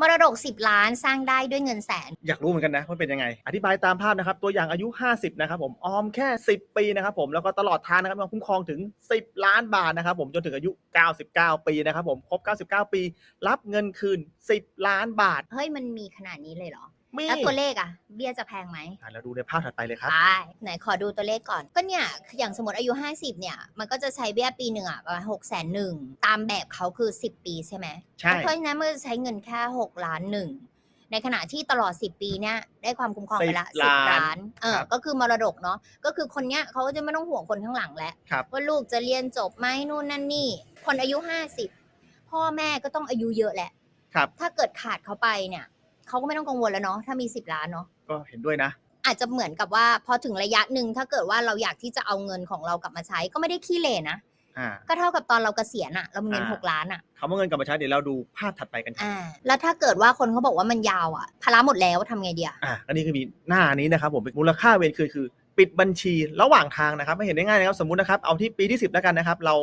มรดก 10 ล้านสร้างได้ด้วยเงินแสน อยากรู้เหมือนกันนะว่าเป็นยังไง อธิบายตามภาพนะครับ ตัวอย่างอายุ 50 นะครับผม ออมแค่ 10 ปีนะครับผม แล้วก็ตลอดทางนะครับมาคุ้มครองถึง 10 ล้านบาทนะครับผมจนถึงอายุ 99 ปีนะครับผม ครบ 99 ปี รับเงินคืน 10 ล้านบาท เฮ้ย มันมีขนาดนี้เลยเหรอ มีแล้วตัวเลขอะเบี้ยจะแพงไหมอะแล้วดูในภาพถัดไปเลยครับ ไปไหนขอดูตัวเลขก่อน ก็เนี่ย อย่างสมมติอายุ 50 เนี่ย มันก็จะใช้เบี้ยปีหนึ่งอะประมาณหกแสนหนึ่งตามแบบเขาคือ 10 ปีใช่ไหมใช่ เพราะฉะนั้นมันจะใช้เงินแค่ 6 ล้านหนึ่ง ในขณะที่ตลอด 10 ปีเนี่ยได้ความคุ้มครองไปละ10 10ล้านเออ ครับก็คือมรดกเนาะ ก็คือคนเนี้ยเขาจะไม่ต้องห่วงคนข้างหลังแล้ว ครับ ว่าลูกจะเรียนจบไหมนู่นนั่นนี่ คนอายุ 50 พ่อแม่ก็ต้องอายุเยอะแหละ ครับ ถ้าเกิดขาดเขาไปเนี่ย เขาก็ไม่ต้องกังวลแล้วเนาะถ้ามี10ล้านเนาะก็เห็นด้วยนะ อาจจะเหมือนกับว่าพอถึงระยะหนึ่งถ้าเกิดว่าเราอยากที่จะเอาเงินของเรากลับมาใช้ก็ไม่ได้ขี้เหร่นะอ่า ก็เท่ากับตอนเราเกษียณอะเรามีเงินอ่า หกล้านอะคำว่าเงินกลับมาใช้เดี๋ยวเราดูภาพถัดไปกันครับอ่า แล้วถ้าเกิดว่าคนเขาบอกว่ามันยาวอะภาระหมดแล้วทำไงดีอะอะอันนี้คือมีหน้านี้นะครับผมเป็นมูลค่าเวรคืนคือ ปิดบัญชีระหว่างทางนะครับไม่เห็นได้ง่ายนะครับสมมุตินะครับเอาที่ปีที่ 10 แล้วกันนะครับ เรา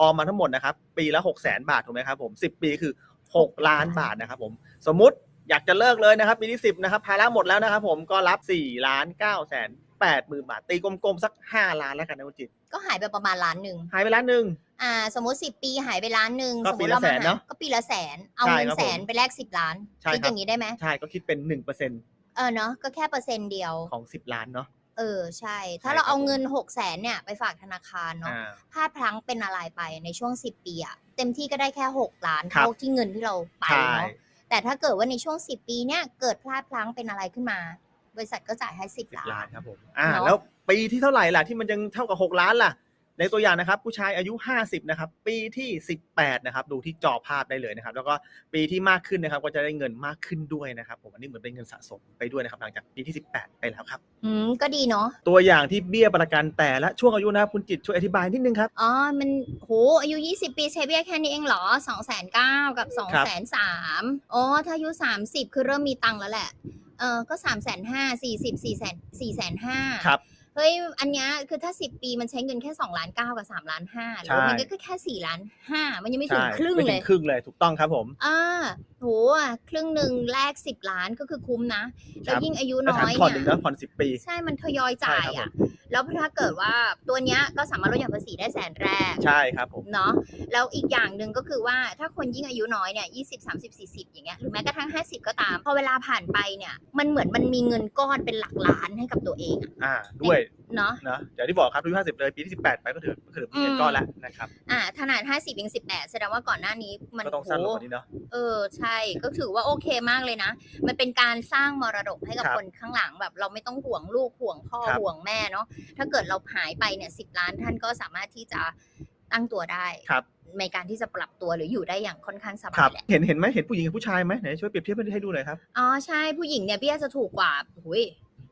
ออมมาทั้งหมดนะครับปีละ 6 0 0 0 0 0 บาทถูกไหมครับผม10 ปีคือ 6 ล้านบาทนะครับผมสมมุติ อยากจะเลิกเลยนะครับปีที่10นะครับภาระหมดแล้วนะครับผมก็รับ4ล้าน9แสน8หมื่นบาท ตีกลมๆ สัก5ล้านแล้วกันนะคุณจิตก็หายไปประมาณล้านหนึ่งหายไปล้านหนึ่งอ่า สมมติสิบปีหายไปล้านหนึ่งก็สมมปีติละเรามาแสนเนอะหาก็ปีละแสน เอาใช่เงินครับแสนผมไปแลกสิบล้านใช่คิดครับอย่างนี้ได้ไหมใช่ก็คิดเป็น1%เเออเนาะก็แค่เปอร์เซ็นต์เดียวของ10ล้านเนาะเออใช่ ถ้าใช่เราครับเอาผมเงินหกแสนเนี่ยไปฝากธนาคารเนาะอ่าพลาดพลั้งเป็นอะไรไปในช่วงสิบปีอะเต็มที่ก็ได้แค่หกล้านครับเท่าที่เงินที่เราไปใช่เนาะ แต่ถ้าเกิดว่าในช่วงสิบปีเนี่ยเกิดพลาดพลั้งเป็นอะไรขึ้นมา บริษัทก็จ่ายให้สิบสิบล้าล้านนครับผม อ่า เนอะ แล้วปีที่เท่าไหร่ล่ะที่มันยังเท่ากับ 6 ล้านล่ะ ในตัวอย่างนะครับ ผู้ชายอายุ 50 นะครับ ปีที่ 18 นะครับ ดูที่จอภาพได้เลยนะครับ แล้วก็ปีที่มากขึ้นนะครับ ก็จะได้เงินมากขึ้นด้วยนะครับ ผมอันนี้เหมือนเป็นเงินสะสมไปด้วยนะครับ หลังจากปีที่ 18 ไปแล้วครับ อืมก็ดีเนาะ ตัวอย่างที่เบี้ยประกันแต่ละช่วงอายุนะครับคุณจิตช่วยอธิบายนิดนึงครับ อ๋อ มันโหอายุ 20 ปีใช้เบี้ยแค่นี้เองเหรอ2 9 0 0 0กับ2 3ครับ0 0 0อ๋อถ้าอายุ 30 คือเริ่มมีตังค์แล้วแหละ เออก็ 3 5 0 0 0 40 4 0 0 4 5 0ครับ เฮ้ยอันเนี้ยคือถ้า10ปีมันใช้เงินแค่2ล้าน9กับ3ล้าน5หรือว่ามันก็แค่4ล้าน5มันยังไม่ถึงใช่ครึ่งไม่เลถึยงครึ่งเลยถูกต้องครับผมอ่าโหครึ่งหนึ่งแลก10ล้านก็คือคุ้มนะแล้วครับยิ่งอายุแล้วน้แถอมยผ่อนเนี่อียกนะผ่อน10ปี ใช่มันทยอยจ่ายใช่ครัอะบผม แล้วถ้าเกิดว่าตัวเนี้ยก็สามารถลดหย่อนภาษีได้แสนแรกใช่ครับผม เนาะแล้วอีกอย่างหนึ่งก็คือว่าถ้าคนยิ่งอายุน้อยเนี่ยยี่สิบสามสิบสี่สิบอย่างเงี้ยหรือแม้กระทั่งห้าสิบก็ตามพอเวลาผ่านไปเนี่ย มันเหมือนมันมีเงินก้อนเป็นหลักล้านให้กับตัวเองอะ อ่า ด้วย เนาะนะอย่างที่บอกครับอายุ50เลยปีที่18ไปก็ถือก็ถือเป็นเงินก้อนแล้วนะครับอ่าขนาดห้าสิบยังสิบแปดแสดงว่าก่อนหน้านี้มันก็ต้องสั้นลงกว่านี้เนาะเออใช่ก็ถือว่าโอเคมากเลยนะ มันเป็นการสร้างมรดกให้กับครับคนข้างหลังแบบ เราไม่ต้องห่วงลูกห่วงพ่อครับห่วงแม่เนาะถ้าเกิดเราหายไปเนี่ยสิบล้านท่านก็สามารถที่จะตั้งตัวได้ครับในการที่จะปรับตัวหรืออยู่ได้อย่างค่อนข้างสครับาบยแหละเห็นเห็นไหมเห็นผู้หญิงกับผู้ชายไหมไหนช่วยเปรียบเทียบให้ดูหน่อยครับอ๋อใช่ผู้หญิงเนี่ยพี่อาจจะถูกกว่าหุย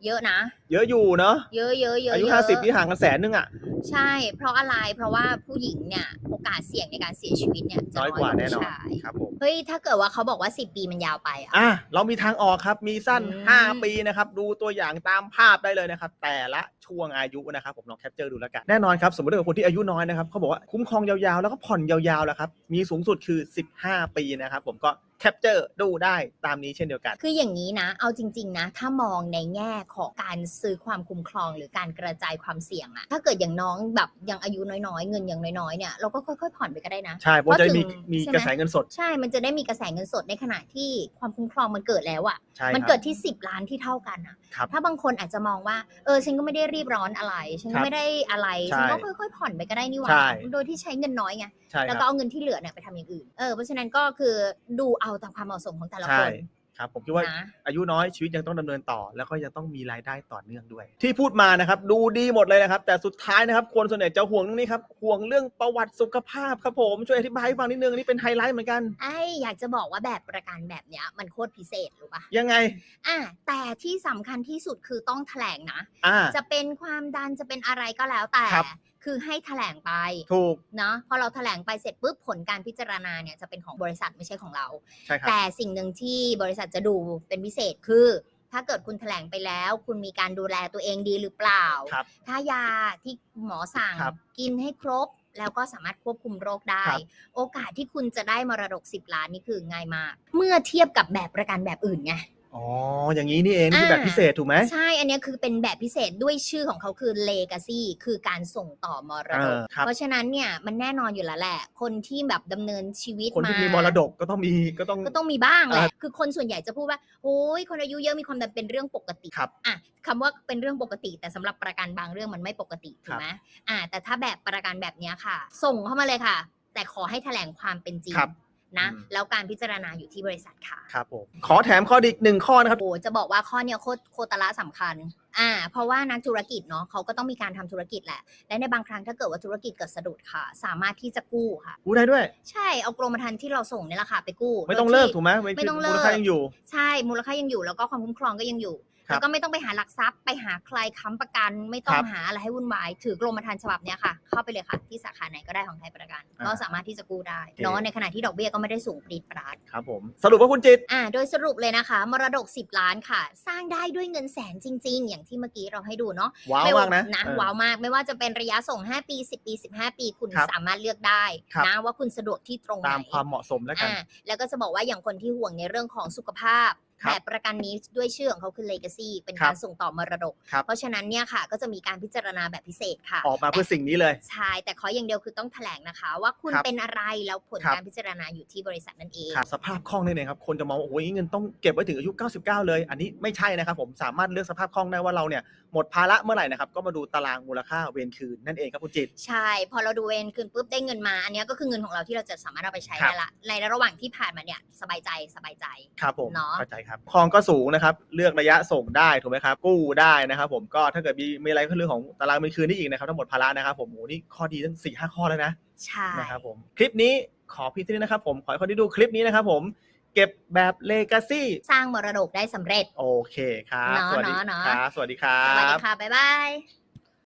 เยอะนะ เยอะอยู่เนาะ เยอะเยอะเยอะอายุเะ50นี่ห่างกันแสนนึงอะ ใช่ เพราะอะไร เพราะว่าผู้หญิงเนี่ยโอกาสเสี่ยงในการเสียชีวิตเนี่ยจะน้อยกว่าแน่นอนผู้ชายครับผม เฮ้ย ถ้าเกิดว่าเขาบอกว่า 10 ปีมันยาวไปอะ อะเรามีทางออกครับมีสั้น อืม 5 ปีนะครับ ดูตัวอย่างตามภาพได้เลยนะครับ แต่ละช่วงอายุนะครับ ผมลองแคปเจอร์ดูแล้วกันแน่นอนครับ สมมติว่าคนที่อายุน้อยนะครับเขาบอกว่าคุ้มครองยาวๆ แล้วก็ผ่อนยาวๆแล้วครับ มีสูงสุดคือ 15 ปีนะครับ ผมก็แคปเจอร์ดูได้ตามนี้เช่นเดียวกัน คืออย่างนี้นะ เอาจริง ๆ นะ ถ้ามองในแง่ของการซื้อความคุ้มครองหรือการกระจายความเสี่ยงอะถ้าเกิดอย่างน้องแบบยังอายุน้อยๆ เงินยังน้อยๆเนี่ยเราก็ค่อยๆผ่อนไปก็ได้นะ ใช่เพราะจะได้มีเพราะถึงมีใช่ไหมกระแสเงินสด ใช่ มันจะได้มีกระแสเงินสดในขณะที่ความคุ้มครองมันเกิดแล้วอะใช่มันครัเกิบดที่ 10 ล้านที่เท่ากันอะครับถ้าบางคนอาจจะมองว่าเออฉันก็ไม่ได้รีบร้อนอะไร ฉันครัก็บไม่ได้อะไรใช่ฉันก็ค่อยๆผ่อนไปก็ได้นี่หว่าใช่โดยที่ใช้เงินน้อยไงใช่คแล้วรับก็เอาเงินที่เหลือเนี่ยไปทำอย่างอื่น เออเพราะฉะนั้นก็คือดูเอาตามความเหมาะสมของแต่ละคใช่นครับผมคิดว่านะ อายุน้อยชีวิตยังต้องดำเนินต่อ แล้วก็ยังต้องมีรายได้ต่อเนื่องด้วย ที่พูดมานะครับดูดีหมดเลยนะครับ แต่สุดท้ายนะครับคนส่วนใหญ่จะห่วงเรื่องนี้ครับห่วงเรื่องประวัติสุขภาพครับผมช่วยอธิบายให้ฟังนิดนึงนี่เป็นไฮไลท์เหมือนกันไอ้อยากจะบอกว่าแบบประกันแบบเนี้ย มันโคตรพิเศษรู้ปะยังไง อะแต่ที่สำคัญที่สุดคือต้องแถลงนะ อ่า จะเป็นความดันจะเป็นอะไรก็แล้วแต่ ครับ คือให้แถลงไปถูกเนาะพอเราแถลงไปเสร็จปุ๊บผลการพิจารณาเนี่ยจะเป็นของบริษัทไม่ใช่ของเรา ใช่ครับแต่สิ่งหนึ่งที่บริษัทจะดูเป็นพิเศษคือ ถ้าเกิดคุณแถลงไปแล้ว คุณมีการดูแลตัวเองดีหรือเปล่า ครับ ถ้ายาที่หมอสั่งครับกินให้ครบ แล้วก็สามารถควบคุมโรคได้ ครับ โอกาสที่คุณจะได้มรดก 10 ล้านนี่คือง่ายมาก เมื่อเทียบกับแบบประกันแบบอื่นไง อ๋อ อย่างนี้นี่เองนี่คือแบบพิเศษถูกไหม ใช่ อันเนี้ยคือเป็นแบบพิเศษด้วยชื่อของเขาคือ legacy คือการส่งต่อมรดกเออครับ เพราะฉะนั้นเนี่ยมันแน่นอนอยู่แล้วแหละ คนที่แบบดำเนินชีวิตคนที่มีมรดกก็ต้องมีก็ต้อง ก็ต้องมีบ้างแหละอ่าคือคนส่วนใหญ่จะพูดว่าโอ้ยคนอายุเยอะมีความดันเป็นเรื่องปกติครับอะคำว่าเป็นเรื่องปกติ แต่สำหรับประกันบางเรื่องมันไม่ปกติถูกไหมอ่าแต่ถ้าแบบประกันแบบเนี้ยค่ะ ส่งเข้ามาเลยค่ะ แต่ขอให้แถลงความเป็นจริง ครับ นะอืมแล้วการพิจารณาอยู่ที่บริษัทค่ะ ครับผม ขอแถมข้ออีกหนึ่งข้อนะครับ โอ้จะบอกว่าข้อเนี้ยโคตรโคตรละสำคัญ อ่า เพราะว่านักธุรกิจเนาะเขาก็ต้องมีการทำธุรกิจแหละ และในบางครั้งถ้าเกิดว่าธุรกิจเกิดสะดุดค่ะ สามารถที่จะกู้ค่ะ กู้ได้ด้วย ใช่ เอากรมธรรม์ที่เราส่งเนี่ยแหละค่ะไปกู้ไม่ต้องโดยเลิกที่ถูกไหมไม่ต้องเลิก มูลค่ายังอยู่ ใช่ มูลค่ายังอยู่แล้วก็ความคุ้มครองก็ยังอยู่ครับแล้วก็ไม่ต้องไปหาหลักทรัพย์ไปหาใครค้ำประกัน ไม่ต้อคงรับหาอะไรให้วุ่นวายถือกรมธรรม์ฉบับเนี้ยค่ะ เข้าไปเลยค่ะ ที่สาขาไหนก็ได้ของไทยประกัน อ่าก็สามารถที่จะกู้ได้โอเค เนาะในขณะที่ดอกเบี้ยก็ไม่ได้สูงปรีดปราด ครับผม สรุปว่าคุณจิต อ่าโดยสรุปเลยนะคะ มรดก 10 ล้านค่ะ สร้างได้ด้วยเงินแสนจริง ๆ อย่างที่เมื่อกี้เราให้ดูเนาะว้าวไม่มากนะนะเออ ว้าวมากไม่ว่าจะเป็นระยะส่ง 5 ปี 10 ปี 15 ปีคุณครับสามารถเลือกได้ครับ นะว่าคุณสะดวกที่ตรงไหนตามความเหมาะสมแล้วกัน อ่าแล้วก็จะบอกว่าอย่างคนที่ห่วงในเรื่องของสุขภาพครับ แบบประกันนี้ด้วยชื่อของเขาคือ legacy เป็นครับการส่งต่อมรดกครับเพราะฉะนั้นเนี่ยค่ะ ก็จะมีการพิจารณาแบบพิเศษค่ะ ออกมาเพื่อสิ่งนี้เลยใช่แต่ขออย่างเดียวคือต้องแถลงนะคะ ว่าคุณครับเป็นอะไรแล้วผลครับการพิจารณาอยู่ที่บริษัทนั่นเองขาดสภาพคล่องนี่เองครับคนจะมองว่าโอ้ยเงินต้องเก็บไว้ถึงอายุ 99 เลย อันนี้ไม่ใช่นะครับผมสามารถเลือกสภาพคล่องได้ว่าเราเนี่ยหมดภาระเมื่อไหร่นะครับก็มาดูตารางมูลค่าเวรคืนนั่นเองครับคุณจิตใช่ พอเราดูเวนคืนปุ๊บได้เงินมา อันเนี้ยก็คือเงินของเราที่เราจะสามารถเอาไปใช้ครับได้ละในระหว่างที่ผ่านมาเนี่ยสบายใจสบายใจครับผมเนาะเข้าใจครับคลองก็สูงนะครับ เลือกระยะส่งได้ถูกไหมครับ กู้ได้นะครับ ผมก็ถ้าเกิดมีมีอะไรก็เรื่องของตารางเวรคืนนี่อีกนะครับทั้งหมดภาระนะครับ ผมโอ้โหนี่ข้อดีตั้งสี่ห้าข้อแล้วนะใช่นะครับผมคลิปนี้ขอพี่ที่นะครับผมขอให้คนที่ดูคลิปนี้นะครับ ผมเก็บแบบเลกาซี่สร้างมรดกได้สำเร็จ โอเคครับเนาะสวัสดีเนาะเนาะครับ สวัสดีครัสวัสดีบค่ะ บ๊ายบาย